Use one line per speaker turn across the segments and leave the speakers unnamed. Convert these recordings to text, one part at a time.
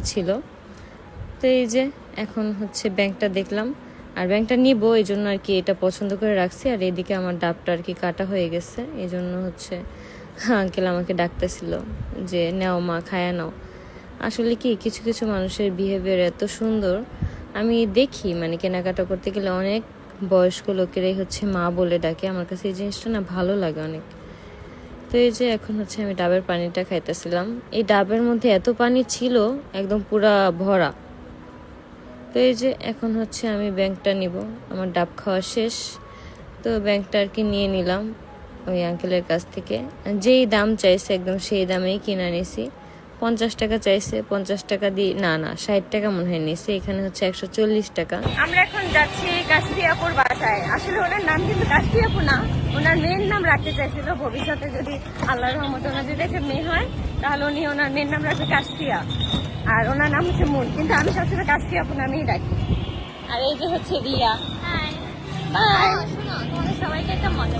ছিল। তো এই যে এখন হচ্ছে ব্যাংকটা দেখলাম। আর ব্যাংকটা নিব, এই জন্য আর কি এটা পছন্দ করে রাখছি। আর এদিকে আমার ডাবটা আর কি কাটা হয়ে গেছে। এই জন্য হচ্ছে আঙ্কেল আমাকে ডাকতেছিল যে, নাও মা, খায়া নাও। আসলে কি, কিছু কিছু মানুষের বিহেভিয়ার এত সুন্দর। আমি দেখি মানে কেনাকাটা করতে গেলে অনেক বয়স্ক লোকেরাই হচ্ছে মা বলে ডাকে। আমার কাছে এই জিনিসটা না ভালো লাগে অনেক। তো এই যে এখন হচ্ছে আমি ডাবের পানিটা খাইতেছিলাম। এই ডাবের মধ্যে এত পানি ছিল, একদম পুরা ভরা। তো এই যে এখন হচ্ছে আমি ব্যাংকটা নিব। আমার ডাব খাওয়া শেষ। তো ব্যাংকটা আর কি নিয়ে নিলাম ওই আঙ্কেলের কাছ থেকে। যেই দাম চাইছে একদম সেই দামেই কিনে নিছি। পঞ্চাশ টাকা চাইছে, পঞ্চাশ টাকা দিয়ে, না না, ষাট টাকা মনে হয় নিছে। এখানে হচ্ছে একশো চল্লিশ টাকা।
আমরা এখন যাচ্ছি কাশফিয়াপুর বাসায়। আসলে ওনার নাম কিন্তু কাশফিয়াপু না। ওনার মেয়ের নাম রাখতে চাইছিল ভবিষ্যতে যদি আল্লাহ রহমত ওনার যদি একটা মেয়ে হয় তাহলে উনি ওনার মেয়ের নাম রাখবে কাশফিয়া। আর ওনার নাম হচ্ছে মুন কিন্তু আমি সবসময় কাশফিয়াপু নামেই ডাকি। আর এই যে হচ্ছে রিয়া। বাই তোমাদের সবাইকে একটা মজা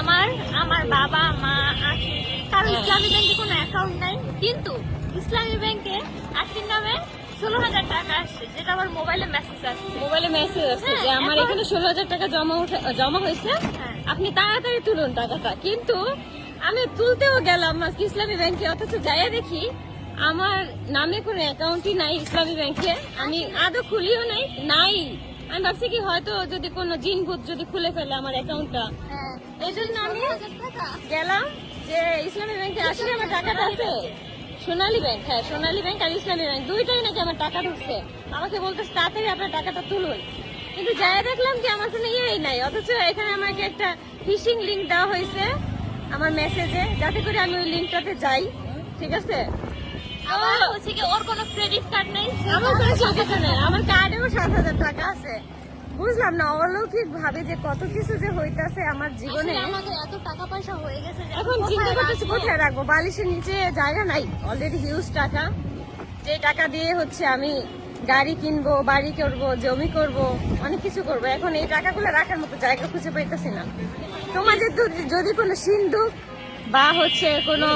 আমার আমার বাবা মা আখি কারও ইসলামী ব্যাংকে কোনো অ্যাকাউন্ট নাই কিন্তু ইসলামী ব্যাংকে আখির নামে ষোলো হাজার টাকা আসছে যেটা আমার মোবাইলে মেসেজ আসছে।
মোবাইলে মেসেজ আসছে
হ্যাঁ,
যে আমার
এখানে
ষোলো হাজার টাকা জমা উঠে জমা হয়েছে।
হ্যাঁ।
আপনি তাড়াতাড়ি তুলুন টাকাটা। কিন্তু আমি তুলতেও গেলাম ইসলামী ব্যাংকে অথচ যাইয়া দেখি আমার নামে কোনো অ্যাকাউন্টই নাই ইসলামী ব্যাংকে। আমি আদৌ খুলিও নাই নাই। আমি ভাবছি কি হয়তো যদি কোনো জিন ভূত যদি খুলে ফেলে আমার অ্যাকাউন্টটা
হ্যাঁ।
এই জন্য আমি গেলাম যে ইসলামী ব্যাংকে আসলে আমার টাকাটা আছে? সোনালী ব্যাংক হ্যাঁ সোনালী ব্যাংক আর ইসলামী ব্যাংক দুইটাই নাকি আমার টাকা ঢুকছে। আমাকে বলতেছে তাড়াতাড়ি আপনার টাকাটা তুলুন। কিন্তু যাই দেখলাম কি আমার কোনো ইয়েই নাই অথচ এখানে আমাকে একটা ফিশিং লিংক দেওয়া হয়েছে আমার মেসেজে যাতে করে আমি ওই লিঙ্কটাতে যাই ঠিক আছে?
আমার হচ্ছে কি ওর কোনো ক্রেডিট কার্ড নেই?
আমার কোনো টাকা নেই আমার
কার্ডেও সাত হাজার টাকা আছে। বুঝলাম না অলৌকিক ভাবে যে কত কিছু যে হইতাছে আমার জীবনে।
আমাদের এত টাকা পয়সা হয়ে গেছে
এখন
কোথায়
চিন্তা করতেছি
রাখব?
কোথায় রাখব? বালিশের নিচে জায়গা নাই অলরেডি হিউজ টাকা। যে টাকা দিয়ে হচ্ছে আমি গাড়ি কিনবো বাড়ি করব জমি করব অনেক কিছু করব। এখন এই টাকাগুলো রাখার মতো জায়গা খুঁজে পাইতেছি না। তোমাদের যদি কোনো সিন্ধুক বা হচ্ছে কোনো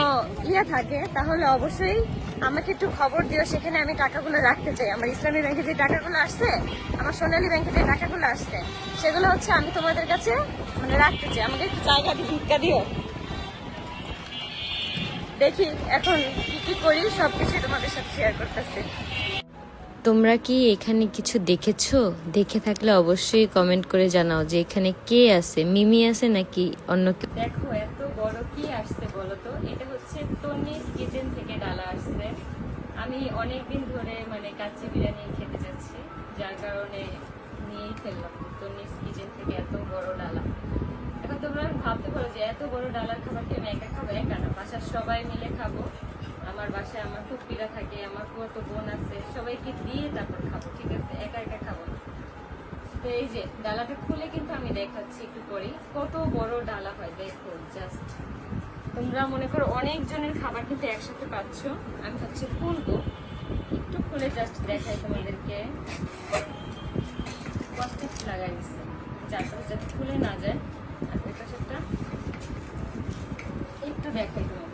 ইয়ে থাকে তাহলে অবশ্যই আমাকে একটু খবর দিও সেখানে আমি টাকাগুলো রাখতে চাই। আমার ইসলামী ব্যাংকে যে টাকাগুলো আসছে আমার সোনালী ব্যাংকে যে টাকাগুলো আসছে সেগুলো হচ্ছে আমি তোমাদের কাছে মানে রাখতে চাই। আমাকে একটু জায়গা দি- ভিক্ষা দিও। দেখি এখন কি কি করি সবকিছু তোমাদের সাথে শেয়ার করতেছি।
তোমরা কি এখানে কিছু দেখেছ? দেখে থাকলে অবশ্যই কমেন্ট করে জানাও যে এখানে কে আছে মিমি আছে নাকি অন্য কেউ? দেখো এত বড় কি আসছে বলো তো? এটা হচ্ছে তনিস কিচেন আমি অনেক দিন ধরে মানে কাচ্চি বিরিয়ানি খেতে যাচ্ছি, যার কারণে নিয়েই ফেললাম। তো নিজ কিচেন থেকে এত বড় ডালা। এখন তোমরা ভাবতে পারো যে এত বড় ডালার খাবার কি আমি একা খাব? একা না, বাসার সবাই মিলে খাব। আমার বাসায় আমার ফুপিরা থাকে, আমার কত বোন আছে, সবাইকে দিয়ে তারপর খাব, ঠিক আছে? একা একা খাব না। তো এই যে, ডালাটা খুলে কিন্তু আমি দেখাচ্ছি একটু পরেই। কত বড় ডালা হয়, দেখো জাস্ট তোমরা মনে করো অনেকজনের খাবার কিন্তু একসাথে পাচ্ছ। আমি হচ্ছে খুলবো। একটু খুলে জাস্ট দেখাই তোমাদেরকে। কষ্টেক্স লাগাই দিচ্ছে। চারপাশে যাতে খুলে না যায়। আর ওই একটু দেখাই তোমাদেরকে।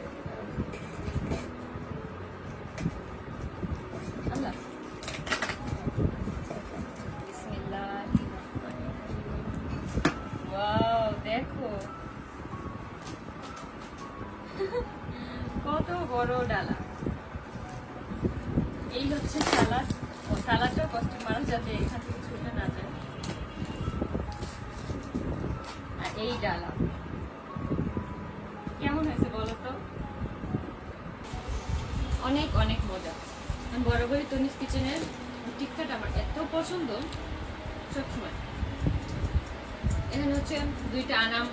কত বড় ডালা। এই হচ্ছে সালাদ ও সালাদটা কষ্ট মানুষ যাতে এখান থেকে ছুটে না যায়। আর এই ডালা। কেমন হয়েছে বলো তো? অনেক অনেক মজা। বড় বড়ি তনিস কিচেনের টিকটাটা আমার এত পছন্দ, সবসময়। এখানে হচ্ছে দুইটা আনাম।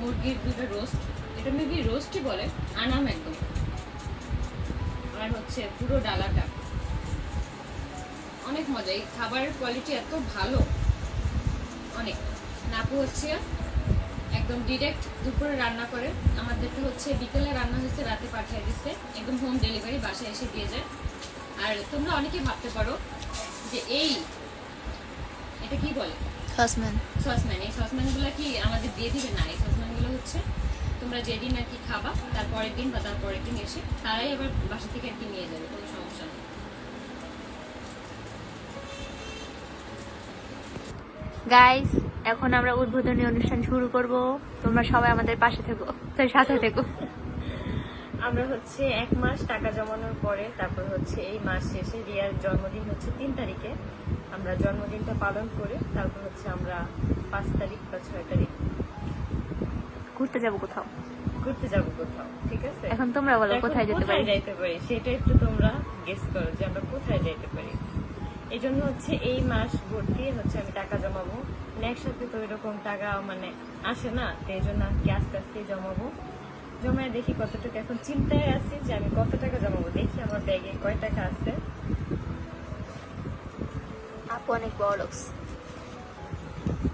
মুরগির দুটো রোস্ট এটা মেবি রোস্টই বলে আনাম একদম আর হচ্ছে পুরো ডালাটা। অনেক মজা। এই খাবারের কোয়ালিটি এত ভালো। অনেক। নাপু হচ্ছে একদম ডিরেক্ট দুপুরে রান্না করে। আমাদেরকে হচ্ছে বিকেলে রান্না হচ্ছে রাতে পাঠিয়ে দিচ্ছে একদম হোম ডেলিভারি বাসায় এসে দিয়ে যায়। আর তোমরা অনেকে ভাবতে পারো যে এই এটা কি বলে?
সসম্যান।
সসম্যান। এই সসম্যানগুলো কি আমাদের দিয়ে দিবে? না এই সসম্যানগুলো হচ্ছে তোমরা যেদিন আর কি খাবা তারপরের দিন বা তারপরের দিন এসে তারাই আবার বাসা থেকে আর কি নিয়ে যাবে কোনো সমস্যা নেই।
গাইস এখন আমরা উদ্বোধনী অনুষ্ঠান শুরু করব। তোমরা সবাই আমাদের পাশে থেকো তার সাথে থেকো।
আমরা হচ্ছে এক মাস টাকা জমানোর পরে তারপর হচ্ছে এই মাস শেষে রিয়ার জন্মদিন হচ্ছে তিন তারিখে। আমরা জন্মদিনটা পালন করে তারপর হচ্ছে আমরা পাঁচ তারিখ বা ছয় তারিখ
ঘুরতে যাব কোথাও।
ঘুরতে যাব কোথাও ঠিক আছে?
এখন তোমরা বলো কোথায় যেতে পারি?
যাইতে পারি? সেটা একটু তোমরা গেস করো যে আমরা কোথায় যাইতে পারি। এই জন্য হচ্ছে এই মাস ভর্তি হচ্ছে আমি টাকা জমাবো। মানে একসাথে তো এরকম টাকা মানে আসে না তো এই জন্য আর কি আস্তে আস্তে জমাবো। জমায় দেখি কতটুকু এখন চিন্তায় আছি যে আমি কত টাকা জমাবো। দেখি আমার ব্যাগে কয় টাকা আছে।
আপু অনেক বড় লোকস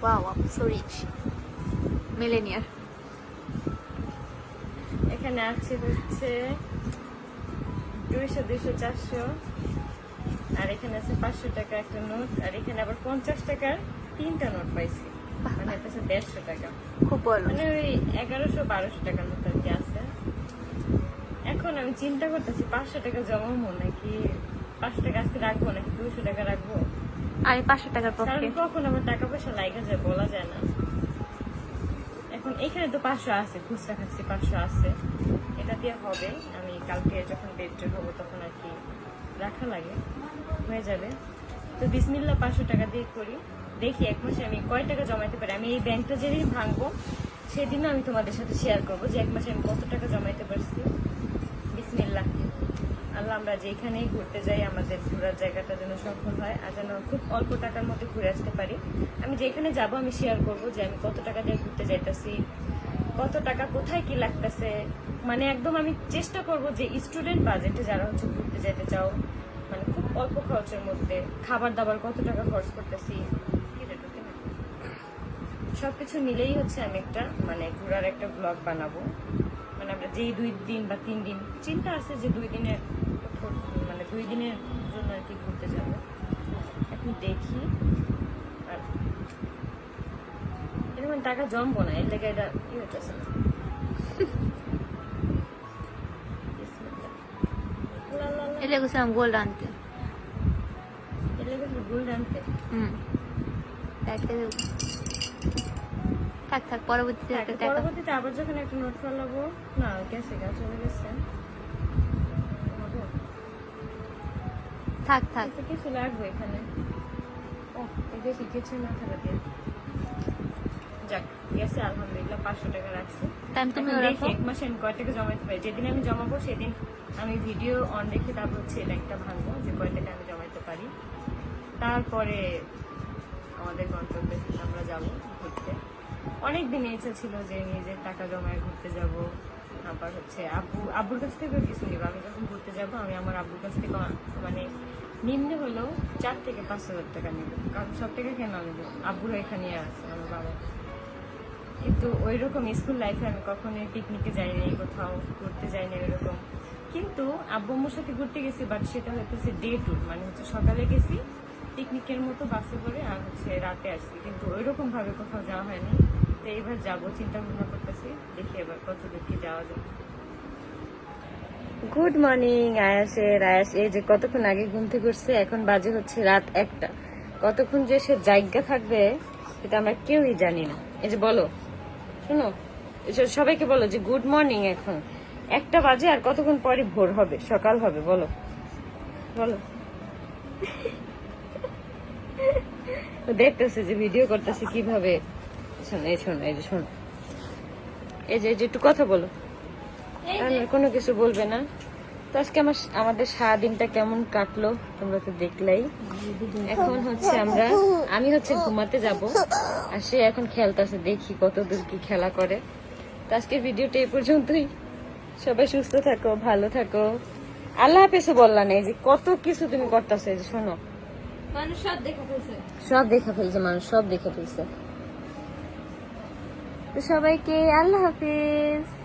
ওয়াও আপু সো রিচ মিলেনিয়ার
এখানে আছে হচ্ছে দুইশো দুইশো চারশো। আর এখানে আছে পাঁচশো টাকা একটা নোট। আর এখানে আবার পঞ্চাশ টাকার তিনটা নোট পাইছি। মানে হচ্ছে দেড়শো টাকা।
খুব
মানে ওই এগারোশো বারোশো টাকার মতো আর কি আছে। এখন আমি চিন্তা করতেছি পাঁচশো টাকা জমাবো নাকি পাঁচশো টাকা আজকে রাখব নাকি দুশো টাকা রাখব?
আমি পাঁচশো টাকার
কখন আমার টাকা পয়সা লাগা যায় বলা যায় না। এখন এখানে তো পাঁচশো আছে, খুচরা খাচ্ছি পাঁচশো আছে। এটা দিয়ে হবে, আমি কালকে যখন বেড হব তখন আর কি রাখা লাগে, হয়ে যাবে। তো বিসমিল্লা পাঁচশো টাকা দিয়ে করি। দেখি এক মাসে আমি কয় টাকা জমাইতে পারি? আমি এই ব্যাংকটা যেদিন ভাঙবো, সেদিনও আমি তোমাদের সাথে শেয়ার করব যে এক মাসে আমি কত টাকা জমাইতে পারছি। বিসমিল্লা আল্লাহ, আমরা যেখানেই ঘুরতে যাই, আমাদের ঘোরার জায়গাটা যেন সফল হয় আর যেন খুব অল্প টাকার মধ্যে ঘুরে আসতে পারি। আমি যেখানে যাব, আমি শেয়ার করব যে আমি কত টাকা দিয়ে ঘুরতে যাইতেছি, কত টাকা, কোথায় কি লাগতেছে। মানে একদম আমি চেষ্টা করব যে স্টুডেন্ট বাজেটে যারা হচ্ছে ঘুরতে যেতে চাও মানে খুব অল্প খরচের মধ্যে খাবার দাবার কত টাকা খরচ করতেছি সব? সবকিছু মিলেই হচ্ছে আমি একটা মানে ঘোরার একটা ব্লগ বানাবো। মানে আমরা যেই দুই দিন বা তিন দিন, চিন্তা আছে যে দুই দিনের দুই দিনের জন্য আর কি ঘুরতে যাব। এখন দেখি। আর এরকম টাকা জমবো না এর লেগে এটা ই হইতেছে না।
এলে গেছিলাম গোল্ড আনতে।
গোল্ড আনতে।
হুম। থাক থাক পরবর্তীতে
আবার যখন একটা নোট ফেলাবো না গেছে গা চলে গেছে।
থাক থাক।
তো কিছু লাগবে এখানে। ও কি কিছু না থাকা দিয়ে যাক গেছে আলহামদুলিল্লাহ পাঁচশো টাকা রাখছি।
টাইম তুমি
দেখি এক মাসে আমি কয় টাকা জমাতে পারি। যেদিন আমি জমাবো সেদিন আমি ভিডিও অন রেখে তারপর হচ্ছে ব্যাংকটা ভাঙবো যে কয় টাকা আমি জমাতে পারি। তারপরে আমাদের গন্তব্যে আমরা যাব ঘুরতে। অনেক দিন ইচ্ছা ছিল যে নিজের টাকা জমায় ঘুরতে যাব। আবার হচ্ছে, আব্বু, আব্বুর কাছ থেকে কিছু নিব আমি যখন ঘুরতে যাব, আমি আমার আব্বুর কাছ থেকে মানে নিম্নে হলেও চার থেকে পাঁচ হাজার টাকা নিব। কারণ সব টাকা কেন দেবো আব্বুরা এখানে আছে, আমার বাবা। কিন্তু ওই রকম স্কুল লাইফে আমি কখনোই পিকনিকে যাইনি, কোথাও ঘুরতে যাইনি ওইরকম কিন্তু আব্বু আম্মুর সাথে ঘুরতে গেছি বাট সেটা হচ্ছে ডে ট্যুর মানে হচ্ছে সকালে গেছি পিকনিকের মতো বাসে করে আর হচ্ছে রাতে আসছি। কিন্তু ওই রকম ভাবে কোথাও যাওয়া হয়নি। এইবার যাব চিন্তা ভাবনা করতেছি, দেখি এবার কত দূর যাওয়া যায়। গুড মর্নিং আয়াসের আয়াস, এই যে কতক্ষণ আগে ঘুম থেকে উঠছে, এখন বাজে হচ্ছে রাত একটা। কতক্ষণ যে সে জায়গা থাকবে, সেটা আমরা কেউই জানি না। এই যে বলো, শোনো সবাইকে বলো যে গুড মর্নিং এখন। একটা বাজে আর কতক্ষণ পরে ভোর হবে, সকাল হবে, বলো। বলো। দেখতেছে যে ভিডিও করতেছে কীভাবে। শোনো এই শোনো এই যে শোনো এই যে এই যে একটু কথা বলো। কোনো কিছু বলবে না। তো আজকে আমার আমাদের সারাদিনটা কেমন কাটলো তোমরা তো দেখলেই। এখন হচ্ছে আমরা আমি হচ্ছে ঘুমাতে যাব আর সে এখন খেলতেছে দেখি কত দূর কি খেলা করে। তো আজকে ভিডিওটা এই পর্যন্তই। সবাই সুস্থ থাকো ভালো থাকো। আল্লাহ হাফেজও বললা নেই যে কত কিছু তুমি করতেছো এই যে শোনো।
মানুষ সব দেখা ফেলছে।
সব দেখা ফেলছে মানুষ সব দেখা ফেলছে। তো সবাইকে আল্লাহ হাফিজ।